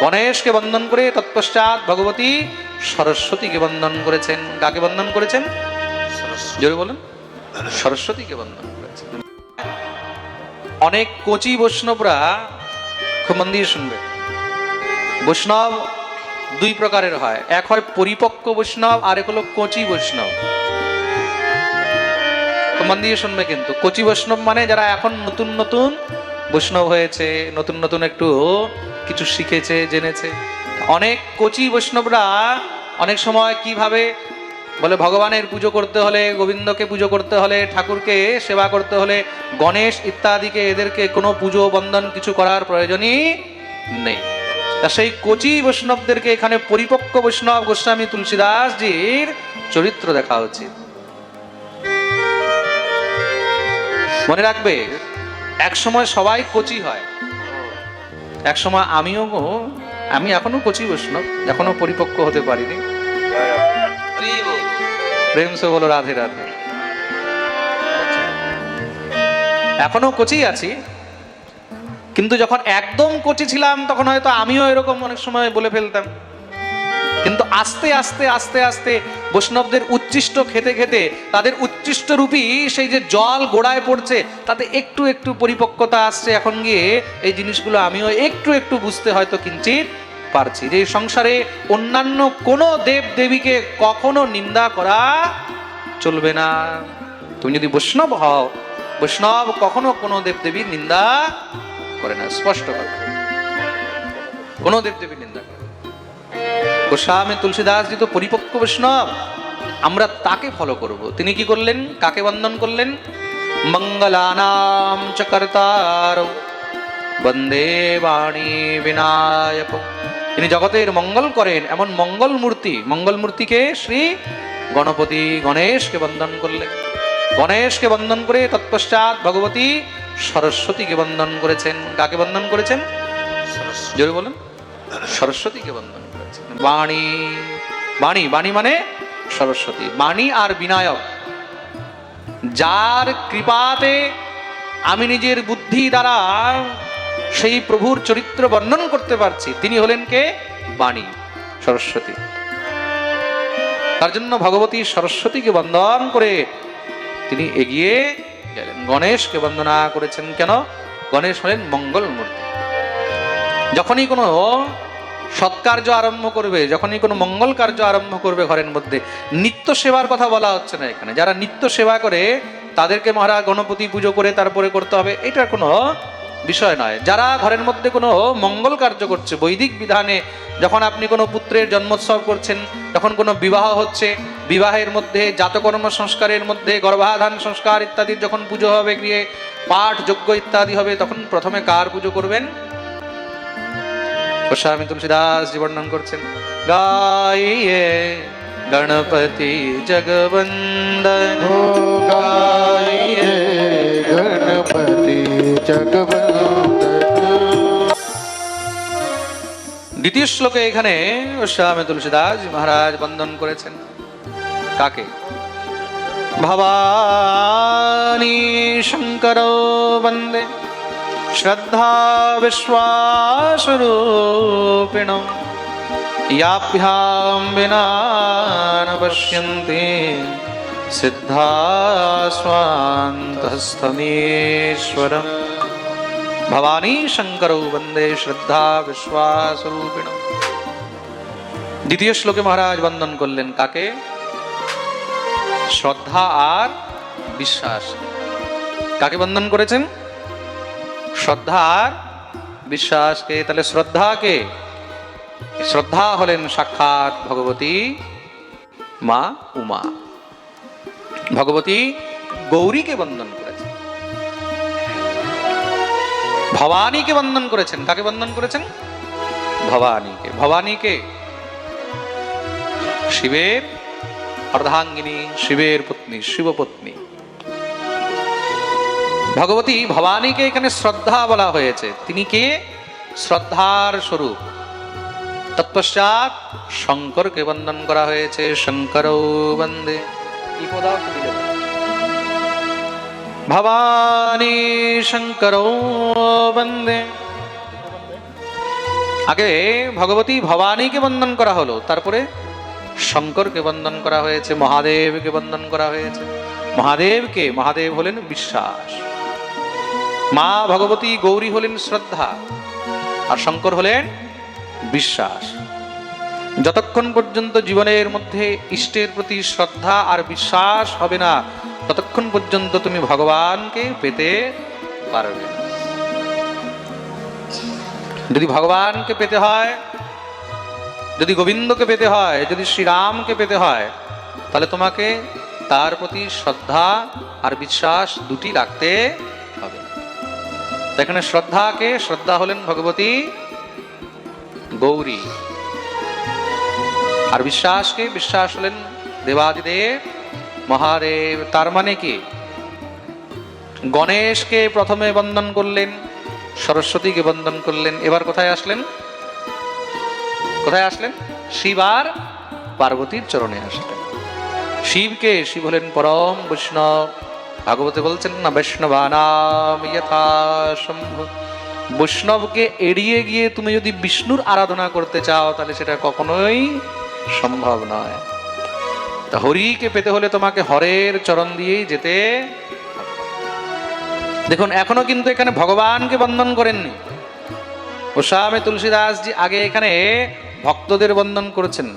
গণেশকে বন্দন করে তৎপশ্চাৎ ভগবতী সরস্বতীকে বন্দন করেছেন। কাকে বন্দন করেছেন? জোরে বলুন। সরস্বতীকে বন্দন করেছেন। অনেক কচি বৈষ্ণবরা খুব মন দিয়ে শুনবে। বৈষ্ণব দুই প্রকারের হয়। এক হয় পরিপক্ক বৈষ্ণব আর এক হলো কচি বৈষ্ণব। মন দিয়ে শুনবে কিন্তু। কচি বৈষ্ণব মানে যারা এখন নতুন নতুন বৈষ্ণব হয়েছে নতুন নতুন একটু কিছু শিখেছে, জেনেছে। অনেক কচি বৈষ্ণবরা অনেক সময় কীভাবে বলে ভগবানের পুজো করতে হলে, গোবিন্দকে পুজো করতে হলে, ঠাকুরকে সেবা করতে হলে, গণেশ ইত্যাদিকে এদেরকে কোনো পুজো বন্দন কিছু করার প্রয়োজনই নেই। তা সেই কচি বৈষ্ণবদেরকে এখানে পরিপক্ক বৈষ্ণব গোস্বামী তুলসীদাসজির চরিত্র দেখা উচিত। মনে রাখবে এক সময় সবাই কচি হয়। এক সময় আমিও আমি এখনও কচি বৈষ্ণব, এখনও পরিপক্ক হতে পারিনি। প্রেম সে বলো রাধে রাধে। এখনও কচি আছি, কিন্তু যখন একদম কচি ছিলাম, তখন হয়তো আমিও এরকম অনেক সময় বলে ফেলতাম। আস্তে আস্তে আস্তে আস্তে বৈষ্ণবদের উচ্ছিষ্ট খেতে খেতে তাদের উচ্ছিষ্ট রূপী সেই যে জল গোড়ায় পড়ছে, তাতে একটু একটু পরিপক্কতা আসছে। এখন গিয়ে এই জিনিসগুলো আমিও একটু একটু বুঝতে হয়তো কিঞ্চিত পারছি যে সংসারে অন্যান্য কোনো দেব দেবীকে কখনো নিন্দা করা চলবে না। তুমি যদি বৈষ্ণব হও, বৈষ্ণব কখনো কোনো দেব দেবীর নিন্দা করে না। স্পষ্ট কথা। কোনো দেব দেবীর নিন্দা করে। গোস্বামী তুলসীদাসজি তো পরিপক্ক বৈষ্ণব আমরা তাকে ফলো করব। তিনি কি করলেন? কাকে বন্দন করলেন? মঙ্গলানাম চ কর্তার বন্দে বাণী বিনায়ক। তিনি জগতের মঙ্গল করেন এমন মঙ্গল মূর্তি মঙ্গল মূর্তিকে শ্রী গণপতি গণেশকে বন্দন করলেন। গণেশকে বন্দন করে তৎপশ্চাৎ ভগবতী সরস্বতীকে বন্দন করেছেন। কাকে বন্দন করেছেন? জোরে বলুন। সরস্বতীকে বন্দন বাণী বাণী বাণী মানে সরস্বতী, বাণী আর বিনায়ক। যার কৃপাতে আমি নিজের বুদ্ধি দ্বারা সেই প্রভুর চরিত্র বর্ণন করতে পারছি, তিনি হলেন কে? বাণী, সরস্বতী। তার জন্য ভগবতী সরস্বতীকে বন্দন করে তিনি এগিয়ে গেলেন। গণেশকে বন্দনা করেছেন কেন? গণেশ হলেন মঙ্গল মূর্তি। যখনই কোনো সৎকার্য আরম্ভ করবে, যখনই কোনো মঙ্গল কার্য আরম্ভ করবে ঘরের মধ্যে, নিত্য সেবার কথা বলা হচ্ছে না এখানে। যারা নিত্য সেবা করে, তাদেরকে মহারাজ গণপতি পুজো করে তারপরে করতে হবে, এটা কোনো বিষয় নয়। যারা ঘরের মধ্যে কোনো মঙ্গল কার্য করছে, বৈদিক বিধানে যখন আপনি কোনো পুত্রের জন্মোৎসব করছেন, যখন কোনো বিবাহ হচ্ছে, বিবাহের মধ্যে, জাতকর্ম সংস্কারের মধ্যে, গর্ভাধান সংস্কার ইত্যাদির যখন পুজো হবে গিয়ে পাঠ, যজ্ঞ ইত্যাদি হবে, তখন প্রথমে কার পুজো করবেন? গোস্বামী তুলসীদাসজি বর্ণন করছেন। গাইয়ে গণপতি জগবন্দ গাইয়ে গণপতি জগবন্দ দ্বিতীয় শ্লোকে এখানে গোস্বামী তুলসীদাস মহারাজ বন্দন করেছেন। কাকে? ভবানী শঙ্কর বন্দে। শ্রদ্ধা বিশ্বাসরূপিণ याभ्यां विना न पश्यन्ति सिद्धा स्वान्तस्थमीश्वरम् ভবানী শঙ্কর বন্দে শ্রদ্ধা বিশ্বাসরূপিণ দ্বিতীয় শ্লোকে মহারাজ বন্দন করলেন কাকে শ্রদ্ধা আর বিশ্বাস কাকে বন্দন করেছেন শ্রদ্ধা আর বিশ্বাসকে তাহলে শ্রদ্ধাকে শ্রদ্ধা হলেন সাক্ষাৎ ভগবতী মা উমা। ভগবতী গৌরীকে বন্দন করেছেন। ভবানীকে বন্দন করেছেন। কাকে বন্দন করেছেন? ভবানীকে। ভবানীকে শিবের অর্ধাঙ্গিনী, শিবের পত্নী, শিবপত্নী। ভগবতী ভবানীকে এখানে শ্রদ্ধা বলা হয়েছে। তিনি কে? শ্রদ্ধার স্বরূপ। তৎপশ্চাৎ শঙ্করকে বন্দন করা হয়েছে। শঙ্কর বন্দে? ভবানী শঙ্কর বন্দে। আগে ভগবতী ভবানীকে বন্দন করা হলো। তারপরে শঙ্করকে বন্দন করা হয়েছে। মহাদেবকে বন্দন করা হয়েছে। মহাদেবকে, মহাদেব হলেন বিশ্বাস। মা ভগবতী গৌরী হলেন শ্রদ্ধা, আর শঙ্কর হলেন বিশ্বাস। যতক্ষণ পর্যন্ত জীবনের মধ্যে ইষ্টের প্রতি শ্রদ্ধা আর বিশ্বাস হবে না, ততক্ষণ পর্যন্ত তুমি ভগবানকে পেতে পারবে যদি ভগবানকে পেতে হয়, যদি গোবিন্দকে পেতে হয়, যদি শ্রীরামকে পেতে হয়, তাহলে তোমাকে তার প্রতি শ্রদ্ধা আর বিশ্বাস দুটি রাখতে এখানে শ্রদ্ধাকে শ্রদ্ধা হলেন ভগবতী গৌরী। আর বিশ্বাসকে বিশ্বাস হলেন দেবাদিদেব। মহাদেব, তার মানে কি? গণেশকে প্রথমে বন্দন করলেন সরস্বতীকে বন্দন করলেন, এবার কোথায় আসলেন? কোথায় আসলেন? শিব আর পার্বতীর চরণে আসলেন। শিবকে শিব হলেন পরম বৈষ্ণব। ভাগবতে বলছেন, না বৈষ্ণবানাম যথা বৈষ্ণবকে এড়িয়ে গিয়ে তুমি যদি বিষ্ণুর আরাধনা করতে চাও, তাহলে সেটা কখনোই সম্ভব নয়। তা হরিকে পেতে হলে তোমাকে হরের চরণ দিয়েই যেতে দেখুন, এখনও কিন্তু এখানে ভগবানকে বন্দন করেননি। গোস্বামী তুলসীদাসজি আগে এখানে ভক্তদের বন্দন করেছেন,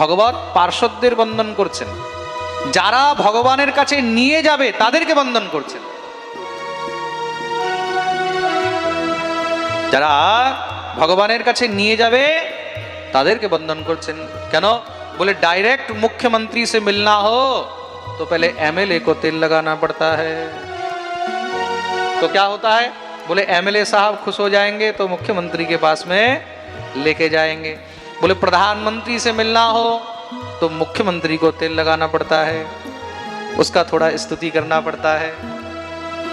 ভগবত পার্শ্বদের বন্দন করছেন। যারা ভগবানের কাছে নিয়ে যাবে তাদেরকে বন্দন করছেন যারা ভগবানের কাছে নিয়ে যাবে তাদেরকে বন্দন করছেন কেন बोले डायरेक्ट मुख्यमंत्री से मिलना हो तो पहले एमएलए को तेल लगाना पड़ता है तो क्या होता है बोले एमएलए साहब खुश हो जाएंगे तो मुख्यमंत्री के पास में लेके जाएंगे बोले प्रधानमंत्री से मिलना हो तो मुख्यमंत्री को तेल लगाना पड़ता है उसका थोड़ा स्तुति करना पड़ता है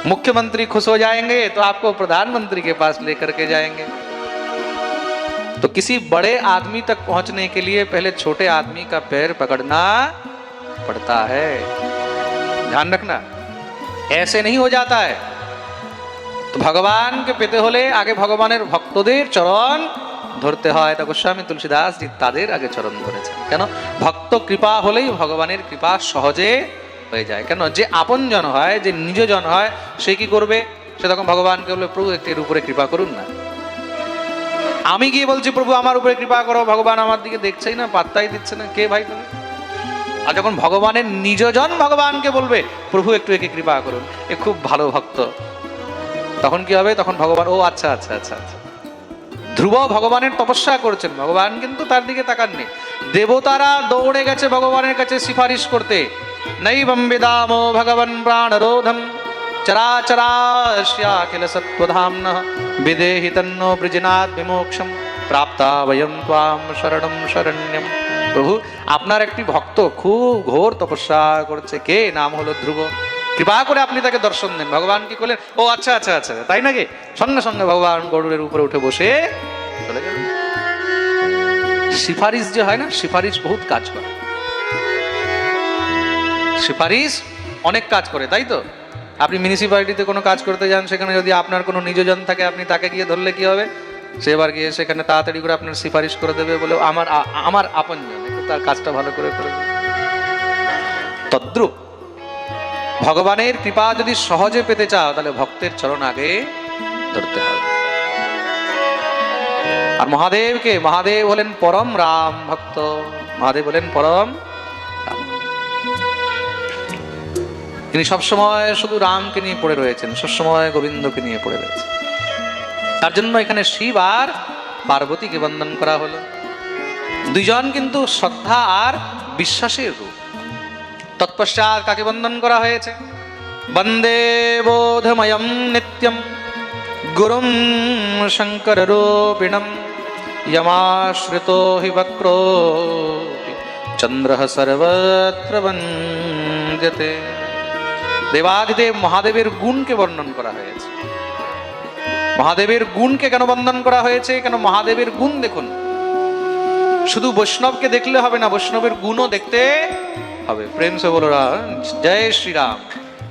मुख्यमंत्री खुश हो जाएंगे तो आपको प्रधानमंत्री के पास लेकर के जाएंगे तो किसी बड़े आदमी तक पहुंचने के लिए पहले छोटे आदमी का पैर पकड़ना पड़ता है ध्यान रखना ऐसे नहीं हो जाता है তো ভগবানকে পেতে হলে আগে ভগবানের ভক্তদের চরণ ধরতে হয়। তা গোস্বামী তুলসীদাস জি তাদের আগে চরণ ধরেছেন। কেন? ভক্ত কৃপা হলেই ভগবানের কৃপা সহজে হয়ে যায়। কেন? যে আপনজন হয়, যে নিজজন হয়, সে কি করবে? সে তখন ভগবানকে বলবে, প্রভু একটু এর উপরে কৃপা করুন না। আমি গিয়ে বলছি, প্রভু, আমার উপরে কৃপা করো। ভগবান আমার দিকে দেখছেই না, পাত্তাই দিচ্ছে না। কে ভাই তুমি? আর যখন ভগবানের নিজজন ভগবানকে বলবে, প্রভু, একটু একে কৃপা করুন। এ খুব ভালো ভক্ত। তখন কি হবে? তখন ভগবান, ও আচ্ছা আচ্ছা আচ্ছা আচ্ছা। ধ্রুব ভগবানের তপস্যা করছেন। ভগবান কিন্তু তার দিকে তাকাননি। দেবতারা দৌড়ে গেছে ভগবানের কাছে সিফারিশ করতে। নৈবম বিদামো ভগবান প্রাণরোধম। চরাচরাশ্যাখিল সত্ত্বধাম্ন বিদেহি তন্নো বৃজনাথ বিমোক্ষম। প্রাপ্তা বয়ম ত্বাম শরণম শরণ্যম। প্রভু, আপনার একটি ভক্ত খুব ঘোর তপস্যা করেছে। কে? নাম হলো ধ্রুব। কৃপা করে আপনি তাকে দর্শন দেন। ভগবান কি করলেন? ও আচ্ছা আচ্ছা আচ্ছা তাই নাকি? সঙ্গে সঙ্গে ভগবান গরুরের উপরে উঠে বসে চলে গেলেন সিফারিশ যে হয় না, সিফারিশ বহুত কাজ করে। সিফারিশ অনেক কাজ করে, তাই তো? আপনি মিউনিসিপ্যালিটিতে কোনো কাজ করতে যান, সেখানে যদি আপনার কোনো নিজজন থাকে, আপনি তাকে গিয়ে ধরলে কি হবে? সে এবার গিয়ে সেখানে তাড়াতাড়ি করে আপনার সিফারিশ করে দেবে বলে আমার আমার আপনজন তার কাজটা ভালো করে করে দেবে তদ্রুপ, ভগবানের কৃপা যদি সহজে পেতে চাও, তাহলে ভক্তের চরণ আগে ধরতে হবে। আর মহাদেবকে, মহাদেব হলেন পরম রাম ভক্ত। মহাদেব হলেন পরম তিনি সবসময় শুধু রামকে নিয়ে পড়ে রয়েছেন, সবসময় গোবিন্দকে নিয়ে পড়ে রয়েছেন। তার জন্য এখানে শিব আর পার্বতীকে বন্দন করা হলো। দুইজন কিন্তু শ্রদ্ধা আর বিশ্বাসের রূপ। তৎপশ্চাৎ কাকে বন্দন করা হয়েছে? বন্দে বোধময়ম নিত্যম গুরুম শঙ্কর রূপিণম যমাশ্রিতো হি বক্রো চন্দ্র সর্বত্র বন্দ্যতে দেবাদিদেব মহাদেবের গুণকে বর্ণন করা হয়েছে। মহাদেবের গুণকে কেন বন্দন করা হয়েছে? কেন মহাদেবের গুণ দেখুন। শুধু বৈষ্ণবকে দেখলে হবে না বৈষ্ণবের গুণও দেখতে হবে। প্রেম সে বলো রাম, জয় শ্রীরাম।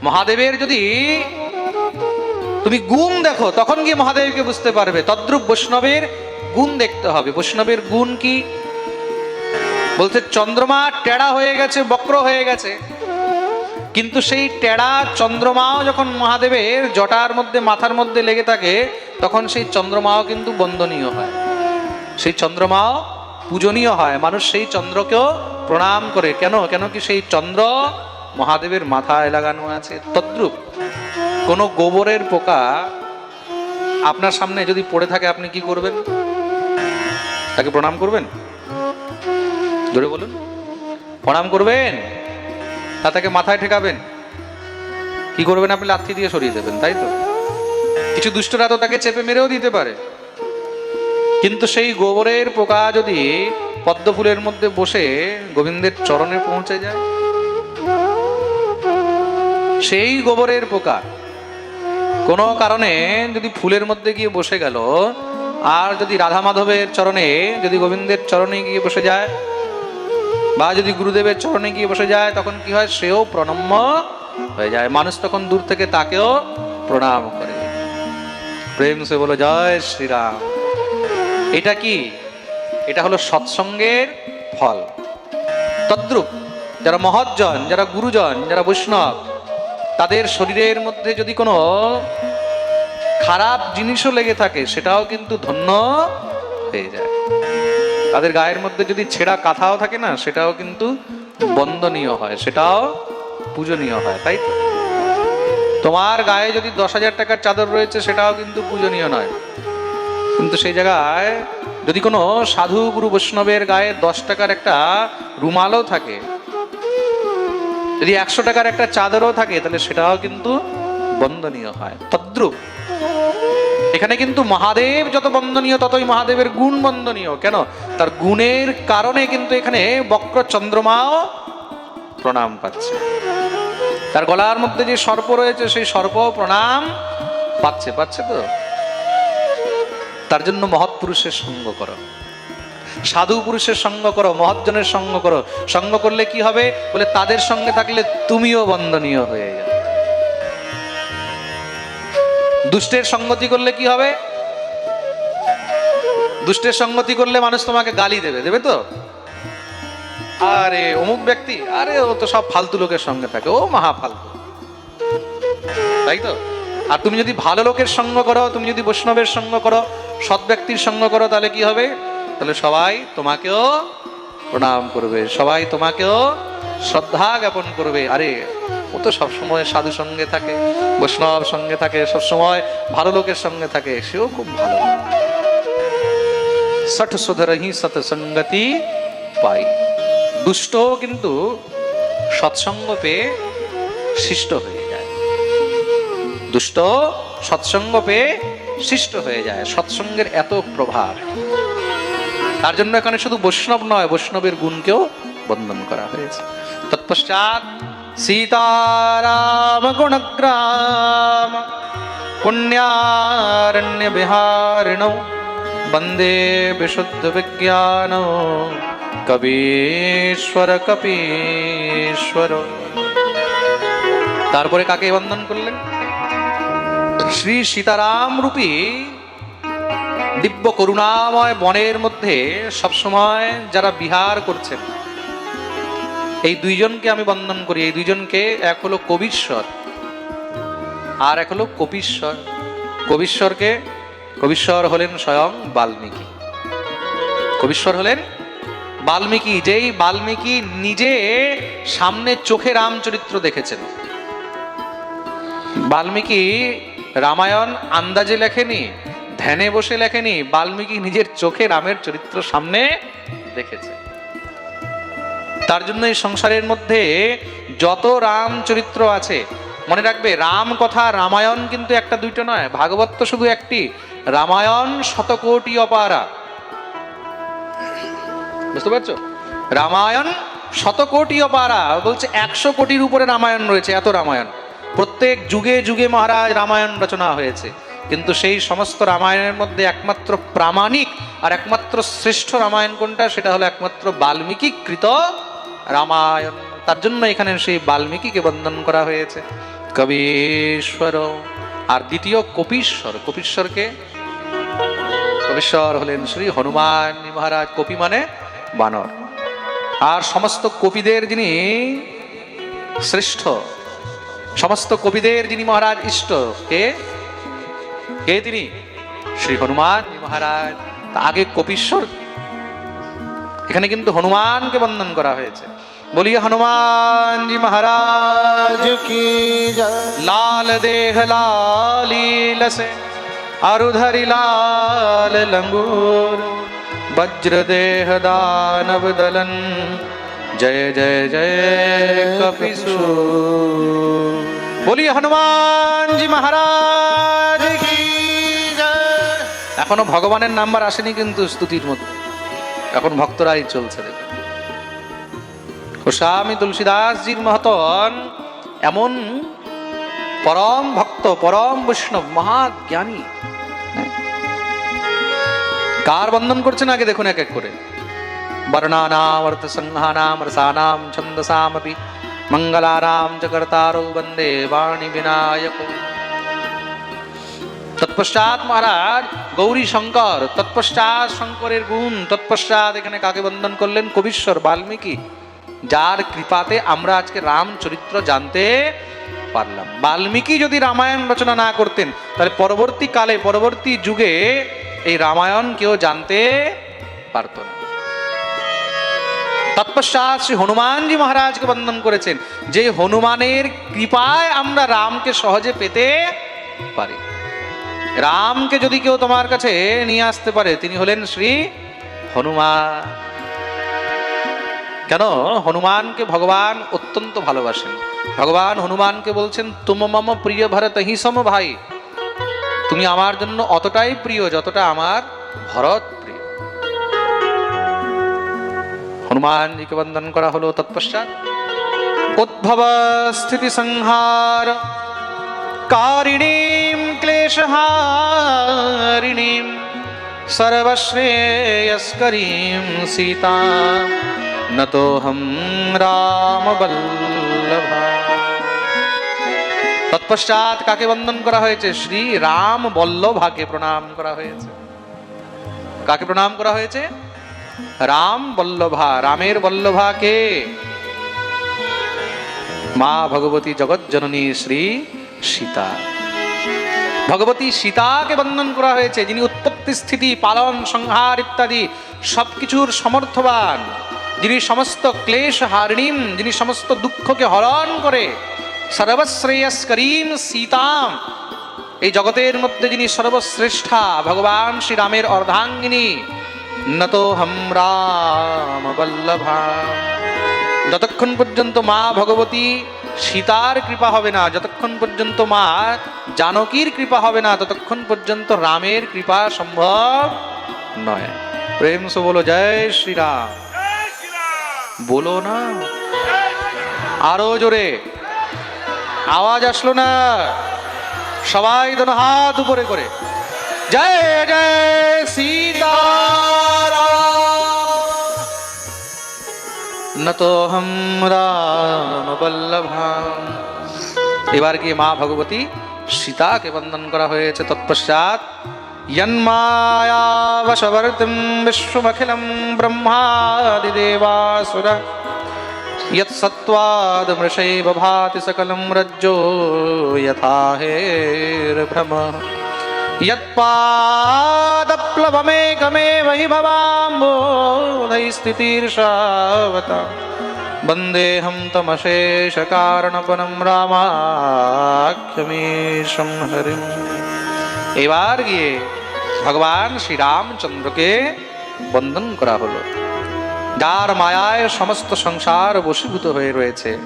মহাদেবের যদি তুমি গুণ দেখো তখন গিয়ে মহাদেবকে বুঝতে পারবে। তদ্রুপ বৈষ্ণবের গুণ দেখতে হবে। বৈষ্ণবের গুণ কি? বলতে চন্দ্রমা টেড়া হয়ে গেছে, বক্র হয়ে গেছে। কিন্তু সেই টেড়া, চন্দ্রমাও যখন মহাদেবের জটার মধ্যে, মাথার মধ্যে লেগে থাকে, তখন সেই চন্দ্রমাও কিন্তু বন্দনীয় হয়। সেই চন্দ্রমাও পূজনীয় হয়। মানুষ সেই চন্দ্রকেও প্রণাম করে। কেন? কেন কি সেই চন্দ্র মহাদেবের মাথায় লাগানো আছে? তদ্রুপ কোনো গোবরের পোকা আপনার সামনে যদি পড়ে থাকে, আপনি কি করবেন? তাকে প্রণাম করবেন? জোরে বলুন। প্রণাম করবেন? তা তাকে মাথায় ঠেকাবেন। কি করবেন আপনি? লাথি দিয়ে সরিয়ে দেবেন, তাই তো? কিছু দুষ্টরা তো তাকে চেপে মেরেও দিতে পারে। কিন্তু সেই গোবরের পোকা যদি পদ্ম ফুলের মধ্যে বসে গোবিন্দের চরণে পৌঁছে যায়, সেই গোবরের পোকা কোনো কারণে যদি ফুলের মধ্যে গিয়ে বসে গেল আর যদি রাধা মাধবের চরণে, যদি গোবিন্দের চরণে গিয়ে বসে যায়, বা যদি গুরুদেবের চরণে গিয়ে বসে যায়, তখন কি হয়? সেও প্রণম্য হয়ে যায়। মানুষ তখন দূর থেকে তাকেও প্রণাম করে। প্রেম সে বলো, জয় শ্রীরাম। এটা কি? এটা হলো সৎসঙ্গের ফল। তদ্রুপ যারা মহৎজন, যারা গুরুজন, যারা বৈষ্ণব, তাদের শরীরের মধ্যে যদি কোনো খারাপ জিনিসও লেগে থাকে, সেটাও কিন্তু ধন্য হয়ে যায়। তাদের গায়ের মধ্যে যদি ছেঁড়া কাঁথাও থাকে না, সেটাও কিন্তু বন্দনীয় হয়, সেটাও পূজনীয় হয়, তাই তো? তোমার গায়ে যদি দশ হাজার টাকার চাদর রয়েছে, সেটাও কিন্তু পূজনীয় নয়। কিন্তু সেই জায়গায় যদি কোনো সাধু গুরু বৈষ্ণবের গায়ে দশ টাকার একটা রুমালও থাকে, যদি একশো টাকার একটা চাদরও থাকে, তাহলে সেটাও কিন্তু বন্দনীয় হয়। তদ্রুপ এখানে কিন্তু মহাদেব যত বন্দনীয়, ততই মহাদেবের গুণ বন্দনীয়। কেন? তার গুণের কারণে কিন্তু এখানে বক্র চন্দ্রমাও প্রণাম পাচ্ছে। তার গলার মধ্যে যে সর্প রয়েছে, সেই সর্প প্রণাম পাচ্ছে পাচ্ছে তো? তার জন্য মহৎ পুরুষের সঙ্গ করো। সাধু পুরুষের সঙ্গ করো, মহৎজনের সঙ্গ করো। সঙ্গ করলে কি হবে? বলে তাদের সঙ্গে থাকলে তুমিও বন্দনীয় হয়ে যাবে। দুষ্টের সঙ্গতি করলে কি হবে? দুষ্টের সঙ্গতি করলে মানুষ তোমাকে গালি দেবে দেবে তো? আরে, অমুক ব্যক্তি, আরে, ও তো সব ফালতু লোকের সঙ্গে থাকে, ও মহা ফালতু। তাই তো? আর তুমি যদি ভালো লোকের সঙ্গ করো, তুমি যদি বৈষ্ণবের সঙ্গ করো, সৎ ব্যক্তির সঙ্গ করো, তাহলে কি হবে? তাহলে সবাই তোমাকেও প্রণাম করবে, সবাই তোমাকেও শ্রদ্ধা জ্ঞাপন করবে। আরে ও তো সবসময় সাধু সঙ্গে থাকে, বৈষ্ণব সঙ্গে থাকে সবসময় ভালো লোকের সঙ্গে থাকে, সেও খুব ভালো। সঠ সুধরহি সৎসঙ্গতি পাই। দুষ্ট কিন্তু সৎসঙ্গ পেয়ে শিষ্ট হয়ে যায়। দুষ্ট সৎসঙ্গ পেয়ে শিষ্ট হয়ে যায়, সৎসঙ্গের এত প্রভাব। তার জন্য এখানে শুধু বৈষ্ণব নয়, বৈষ্ণবের গুণকেও বন্ধন করা হয়েছে। তৎপশ্চাৎ বিহারিণ বন্দে বিশুদ্ধ বিজ্ঞান কবীশ্বর কপীশ্বর তারপরে কাকে বন্দন করলেন? শ্রী সীতারাম রূপী দিব্য করুণাময় বনের মধ্যে সবসময় যারা বিহার করছেন এই দুইজনকে আমি বন্দন করি। এই দুইজনকে এক হলো কবিশ্বর আর এক হলো কপিশ্বর। কবিশ্বরকে, কবিশ্বর হলেন স্বয়ং বাল্মীকি। কবিশ্বর হলেন বাল্মীকি। যেই বাল্মীকি নিজে সামনে চোখে রামচরিত্র দেখেছেন। বাল্মীকি রামায়ণ আন্দাজে লেখেনি, ধ্যানে বসে লেখেনি, বাল্মীকি নিজের চোখে রামের চরিত্র সামনে দেখেছে। তার জন্য এই সংসারের মধ্যে যত রাম চরিত্র আছে, মনে রাখবে, রাম কথা রামায়ণ কিন্তু একটা দুইটা নয়, ভাগবত তো শুধু একটি। রামায়ণ শতকোটি অপারা। বুঝতে পারছ? রামায়ণ শতকোটি অপারা। বলছে একশো কোটির উপরে রামায়ণ রয়েছে, এত রামায়ণ। প্রত্যেক যুগে যুগে মহারাজ রামায়ণ রচনা হয়েছে। কিন্তু সেই সমস্ত রামায়ণের মধ্যে একমাত্র প্রামাণিক আর একমাত্র শ্রেষ্ঠ রামায়ণ কোনটা? সেটা হলো একমাত্র বাল্মীকি কৃত রামায়ণ, তার জন্য এখানে সেই বাল্মীকিকে বন্দন করা হয়েছে। কবীশ্বর আর দ্বিতীয় কপীশ্বর। কপীশ্বরকে কবিশ্বর হলেন শ্রী হনুমান মহারাজ, কপি মানে বানর। আর সমস্ত কবিদের যিনি শ্রেষ্ঠ, সমস্ত কবিদের যিনি মহারাজ ইষ্ট, কে? কে তিনি? শ্রী হনুমান মহারাজ। আগে কপিশ্বর। এখানে কিন্তু হনুমানকে বন্দন করা হয়েছে। বলিয়ে হনুমানজি মহারাজ आज की जय लाल देह लाली लसे अरुधरि लाल लंगूर वज्र देह दानव दलन जय जय जय कपिसु बोलिए हनुमान जी महाराज की जय এখনো ভগবানের নাম্বার আসেনি কিন্তু স্তুতির মধ্যে এখন ভক্তরাই চলছে দেখুন গোস্বামী তুলসীদাসজির মহতন, এমন পরম ভক্ত, পরম বৈষ্ণব মহাজ্ঞানী। কার বন্ধন করছেন আগে দেখুন এক এক করে। বর্ণানাম অর্থ সংহানাম রসানাম, ছন্দসামপি, মঙ্গলারাম চ কর্তারো বন্দে বাণী বিনায়ক। তৎপশ্চাৎ মহারাজ, গৌরী শঙ্কর, তৎপশ্চাৎ শঙ্করের গুণ, তৎপশ্চাৎ এখানে কাকে বন্দন করলেন? কবিশ্বর বাল্মীকি। যার কৃপাতে আমরা আজকে রাম চরিত্র জানতে পারলাম। বাল্মীকি যদি রামায়ণ রচনা না করতেন, তাহলে পরবর্তী কালে, পরবর্তী যুগে এই রামায়ণ কেউ জানতে পারত না। তৎপশ্চাৎ শ্রী হনুমানজি মহারাজকে বন্দন করেছেন যে হনুমানের কৃপায় আমরা রামকে সহজে পেতে পারি। রামকে যদি কেউ তোমার কাছে নিয়ে আসতে পারে, তিনি হলেন শ্রী হনুমান। কেন? হনুমানকে ভগবান অত্যন্ত ভালোবাসেন। ভগবান হনুমানকে বলছেন, তুম মম প্রিয় ভরত হি সম ভাই। তুমি আমার জন্য অতটাই প্রিয় যতটা আমার ভরত প্রিয়। হনুমানজিকে বন্দন করা হলো তৎপশ্চাৎ। উদ্ভব স্থিতি সংহার। কারিণীম ক্লেশহারিণীম। সর্বশ্রেয়স্করীম সীতা নতোহম রামবল্লভা তৎপশ্চাৎ কাকে বন্দন করা হয়েছে? শ্রী রাম বল্লভাকে প্রণাম করা হয়েছে। কাকে প্রণাম করা হয়েছে? রাম বল্লভা, রামের বল্লভাকে। মা ভগবতী জগৎজননী শ্রী সীতা। ভগবতী সীতাকে বন্দন করা হয়েছে, যিনি উৎপত্তি স্থিতি, পালন, সংহার ইত্যাদি সবকিছুর সমর্থবান। যিনি সমস্ত ক্লেশ হারিণীম, যিনি সমস্ত দুঃখকে হরণ করে সর্বশ্রেয়স্করীম সীতাম। এই জগতের মধ্যে যিনি সর্বশ্রেষ্ঠা, ভগবান শ্রীরামের অর্ধাঙ্গিনী, নত হম রাম বল্লভা। যতক্ষণ পর্যন্ত মা ভগবতী সীতার কৃপা হবে না, যতক্ষণ পর্যন্ত মা জানকীর কৃপা হবে না, ততক্ষণ পর্যন্ত রামের কৃপা সম্ভব নয়। প্রেম সে বলো জয় শ্রীরাম। বলো না। আরও জোরে। আওয়াজ আসলো না। সবাই ধরো হাত উপরে করে। জয় জয় সীতা নতোহম রাম এবার কি মা ভগবতী সীতাকে বন্দন করা হয়েছে তৎপশ্চাৎ। यन्मायावशवर्तिं विश्वमखिलं ब्रह्मादिदेवासुर यत्सत्त्वादमृषैव भाति सकलं रज्जो यथा हेर्भ्रम यत्पादप्लवमेकमेव हि भवाम्बोधैस्थितीर्षावता वन्देऽहं तमशेषकारणपनं রামাখ্যমীশম হরিম এবার গিয়ে ভগবান শ্রীরামচন্দ্রকে বন্দন করা হলো। যার মায়ায় সমস্ত সংসার বশীভূত হয়ে রয়েছে।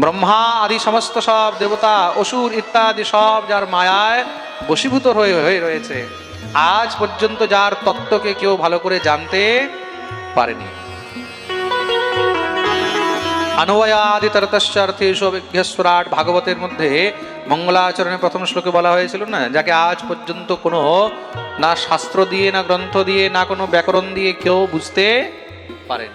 ব্রহ্মা আদি সমস্ত সব দেবতা, অসুর ইত্যাদি সব যার মায়ায় বশীভূত হয়ে হয়ে রয়েছে। আজ পর্যন্ত যার তত্ত্বকে কেউ ভালো করে জানতে পারেনি। অন্বয়াদিতরতশ্চার্থেশু অভিজ্ঞস্বরাট ভাগবতের মধ্যে মঙ্গলাচরণে প্রথম শ্লোকে বলা হয়েছিল না, যাকে আজ পর্যন্ত কোনো না শাস্ত্র দিয়ে, না গ্রন্থ দিয়ে, না কোনো ব্যাকরণ দিয়ে কেউ বুঝতে পারেন।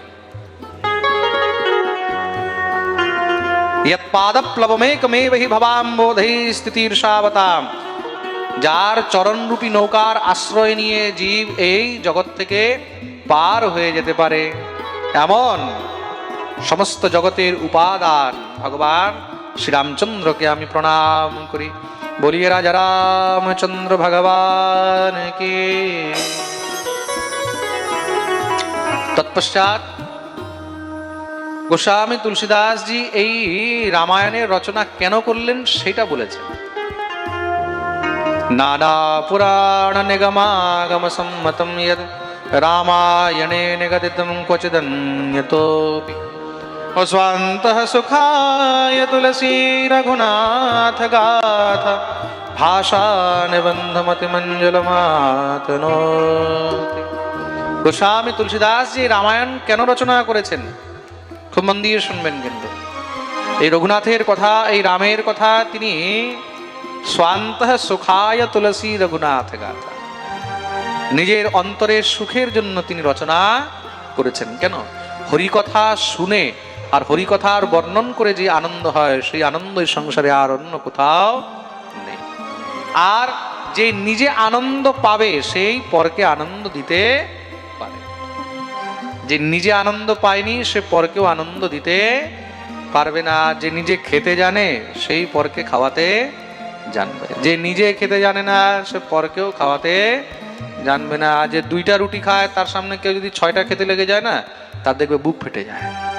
পাদপ্লবমেকমেব হি ভবাম্বোধে স্থিতির যার চরণরূপী নৌকার আশ্রয় নিয়ে জীব এই জগৎ থেকে পার হয়ে যেতে পারে। এমন সমস্ত জগতের উপাদান, ভগবান শ্রীরামচন্দ্রকে আমি প্রণাম করি। বলিয়ে রাজা রামচন্দ্র ভগবান কে তৎপশ্চাৎ গোস্বামী তুলসীদাসজি এই রামায়ণের রচনা কেন করলেন সেটা বলেছেন। নানা পুরাণ নিগমাগম সম্মতম রামায়ণে নিগদিতম ক্বচিদন্যতোপি। স্বান্তঃ সুখায় তুলসী রঘুনাথ গাথ ভাষা নিবন্ধমতি মাতনোতি গোস্বামী তুলসীদাসজি রামায়ণ কেন রচনা করেছেন? খুব মন দিয়ে শুনবেন কিন্তু। এই রঘুনাথের কথা, এই রামের কথা তিনি স্বান্ত সুখায় তুলসী রঘুনাথ গাথা। নিজের অন্তরের সুখের জন্য তিনি রচনা করেছেন। কেন? হরিকথা শুনে আর হরিকথার বর্ণন করে যে আনন্দ হয়, সেই আনন্দ এই সংসারে আর অন্য কোথাও নেই। আর যে নিজে আনন্দ পাবে, সেই পরকে আনন্দ দিতে পারে। যে নিজে আনন্দ পায়নি, সে পরকেও আনন্দ দিতে পারবে না। যে নিজে খেতে জানে, সেই পরকে খাওয়াতে জানবে। যে নিজে খেতে জানে না, সে পরকেও খাওয়াতে জানবে না। যে দুইটা রুটি খায়, তার সামনে কেউ যদি ছয়টা খেতে লেগে যায় না, তার দেখবে বুক ফেটে যায়।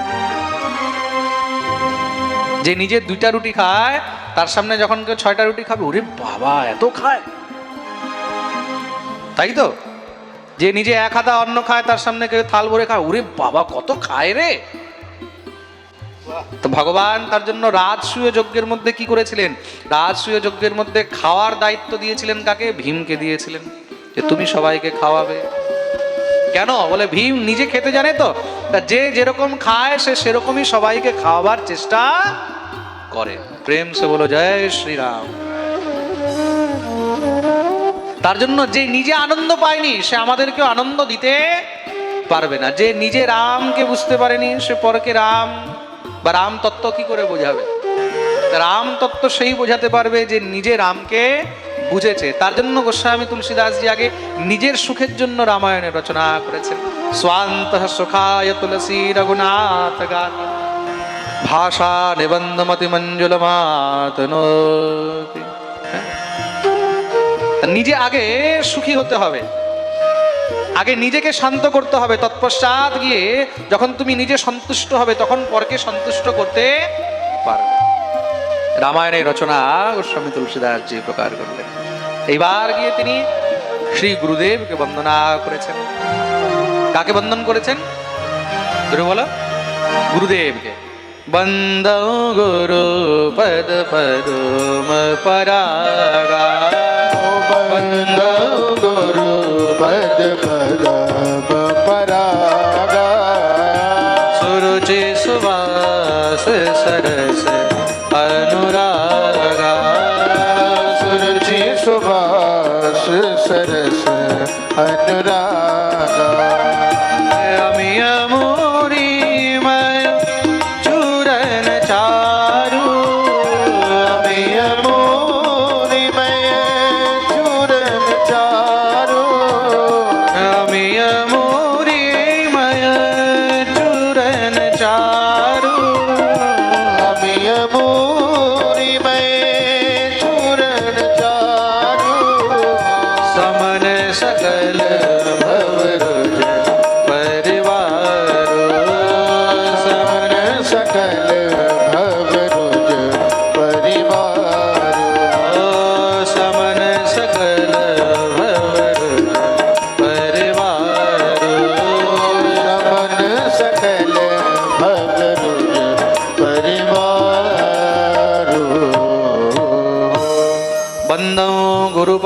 যে নিজে দুইটা রুটি খায়, তার সামনে যখন কেউ ছয়টা রুটি খাবে, ওরে বাবা, এত খায়। তাই তো? যে নিজে এক হাতা অন্ন খায়, তার সামনে কেউ থাল ভরে খায়, ওরে বাবা, কত খায় রে। তো ভগবান তার জন্য রাজসূয় যজ্ঞের মধ্যে কি করেছিলেন? রাজসূয় যজ্ঞের মধ্যে খাওয়ার দায়িত্ব দিয়েছিলেন কাকে? ভীমকে দিয়েছিলেন, যে তুমি সবাইকে খাওয়াবে। কেন? বলে ভীম নিজে খেতে জানে তো? তা যে যেরকম খায়, সে সেরকমই সবাইকে খাওয়াবার চেষ্টা করে প্রেম সে বলো জয় শ্রীরাম। তার জন্য যে নিজে আনন্দ পায়নি, সে আমাদেরকেও আনন্দ দিতে পারবে না। যে নিজে রামকে বুঝতে পারেনি, সে পরকে রাম। বা রাম তত্ত্ব কি করে বোঝাবে? রাম তত্ত্ব সেই বোঝাতে পারবে যে নিজে রামকে বুঝেছে। তার জন্য গোস্বামী তুলসীদাসজি আগে নিজের সুখের জন্য রামায়ণের রচনা করেছেন। স্বান্ত সুখায় তুলসী রঘুনাথ গান। ভাষা নিবন্ধমতি মঞ্জুল নিজে আগে সুখী হতে হবে। আগে নিজেকে শান্ত করতে হবে। তৎপশ্চাৎ গিয়ে যখন তুমি নিজে সন্তুষ্ট হবে, তখন পরকে সন্তুষ্ট করতে পারবে। রামায়ণের রচনা গোস্বামী তুলসীদাস জি প্রকার করলেন। এইবার গিয়ে তিনি শ্রী গুরুদেবকে বন্দনা করেছেন। কাকে বন্দন করেছেন? বলো, গুরুদেবকে। बन्दौ गुरुपद पदम परागा। बन्दौ गुरुपद पदम परागा। सुरुचि सुवास सरस अनुरागा। सुरुचि सुवास सरस अनुराग। চায়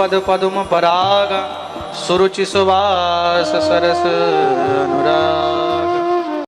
गुरुपद पदुम पराग सुरुचि सुवास सरस अनुराग।